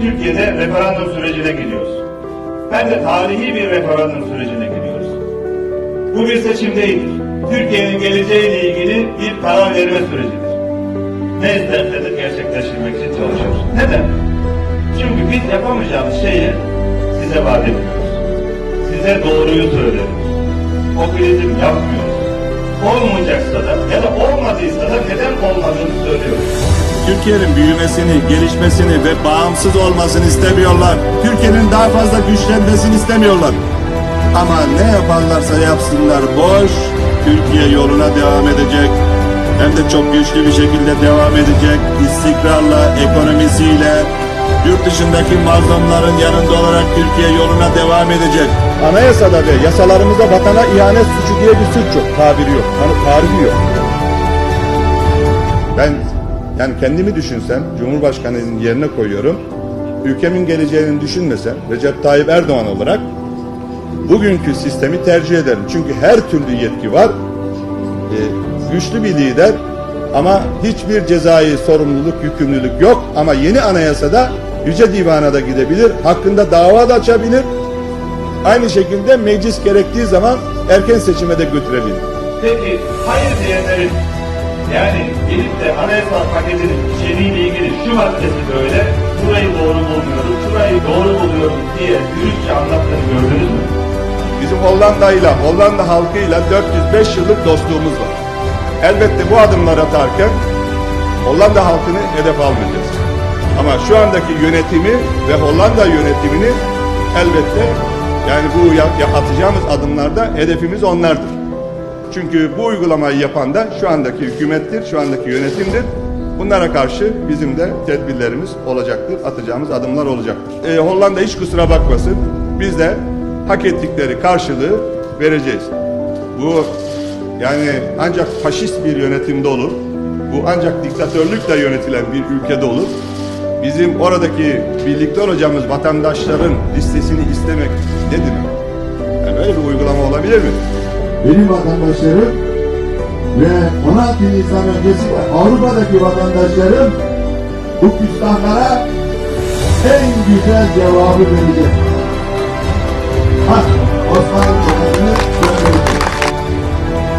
Türkiye'de referandum sürecine gidiyoruz. Hem de tarihi bir referandum sürecine gidiyoruz. Bu bir seçim değildir. Türkiye'nin geleceğiyle ilgili bir karar verme sürecidir. Ne isterseniz gerçekleştirmek için çalışıyoruz. Neden? Çünkü biz yapamayacağımız şeyi size vaat ediyoruz. Size doğruyu söylüyoruz. Popülizm yapmıyoruz. Olmayacaksa da ya da olmadıysa da neden olmadığını söylüyoruz. Türkiye'nin büyümesini, gelişmesini ve bağımsız olmasını istemiyorlar. Türkiye'nin daha fazla güçlenmesini istemiyorlar. Ama ne yaparlarsa yapsınlar boş, Türkiye yoluna devam edecek. Hem de çok güçlü bir şekilde devam edecek. İstikrarla, ekonomisiyle, yurt dışındaki mazlumların yanında olarak Türkiye yoluna devam edecek. Anayasada ve yasalarımızda vatana ihanet suçu diye bir suç yok. Tabiri yok. Hani tarifi yok. Ben yani kendimi düşünsem, Cumhurbaşkanı'nın yerine koyuyorum. Ülkemin geleceğini düşünmesem, Recep Tayyip Erdoğan olarak bugünkü sistemi tercih ederim. Çünkü her türlü yetki var. Ee, güçlü bir lider ama hiçbir cezai sorumluluk, yükümlülük yok. Ama yeni anayasada Yüce Divan'a da gidebilir, hakkında dava da açabilir. Aynı şekilde meclis gerektiği zaman erken seçime de götürebilir. Peki hayır diyenlerin yani gelip de anayasal paketin içeriğiyle ilgili şu maddesi böyle, şurayı doğru bulmuyorum, şurayı doğru buluyorum diye dürüstçe anlattığını gördünüz mü? Bizim Hollanda'yla, Hollanda halkıyla 405 yıllık dostluğumuz var. Elbette bu adımları atarken Hollanda halkını hedef almayacağız. Ama şu andaki yönetimi ve Hollanda yönetimini elbette yani bu atacağımız adımlarda hedefimiz onlardır. Çünkü bu uygulamayı yapan da şu andaki hükümettir, şu andaki yönetimdir. Bunlara karşı bizim de tedbirlerimiz olacaktır, atacağımız adımlar olacaktır. Ee, Hollanda hiç kusura bakmasın, biz de hak ettikleri karşılığı vereceğiz. Bu yani ancak faşist bir yönetimde olur, bu ancak diktatörlükle yönetilen bir ülkede olur. Bizim oradaki birlikte olacağımız vatandaşların listesini istemek nedir? Yani böyle bir uygulama olabilir mi? Benim vatandaşlarım ve 16 Nisan öncesi Avrupa'daki vatandaşlarım bu küstahlara en güzel cevabı verecek. Bak Osmanlı Bakanı'nı gönderecek.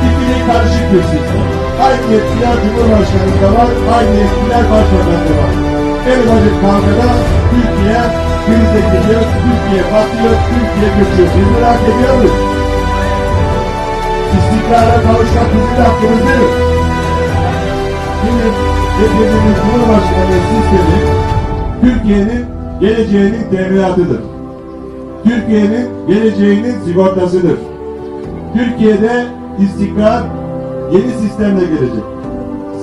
İkili karışık bir sistem. Aynı yetkiler Cumhurbaşkanı'nda var, aynı yetkiler Başbakan'da var. En ufacık kavgada Türkiye krize giriyor, Türkiye batıyor, Türkiye göçüyor. Biz merak ediyor istikrara kavuşmak bizim hakkımızdır. Şimdi beklediğimiz Cumhurbaşkanı sistemi Türkiye'nin geleceğinin teminatıdır. Türkiye'nin geleceğinin sigortasıdır. Türkiye'de istikrar yeni sistemle gelecek.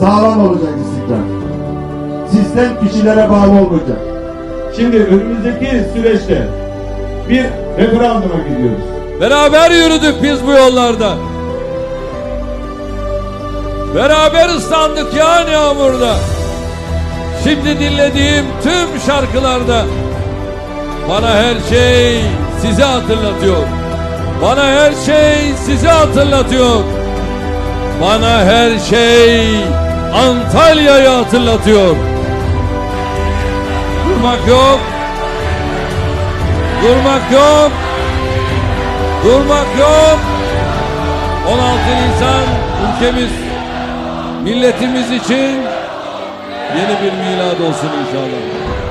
Sağlam olacak istikrar. Sistem kişilere bağlı olmayacak. Şimdi önümüzdeki süreçte bir referanduma gidiyoruz. Beraber yürüdük biz bu yollarda. Beraber ıslandık yağan yağmurda. Şimdi dinlediğim tüm şarkılarda bana her şey sizi hatırlatıyor. Bana her şey sizi hatırlatıyor. Bana her şey Antalya'yı hatırlatıyor. Durmak yok. Durmak yok. Durmak yok. 16 Nisan ülkemiz, milletimiz için yeni bir milad olsun inşallah.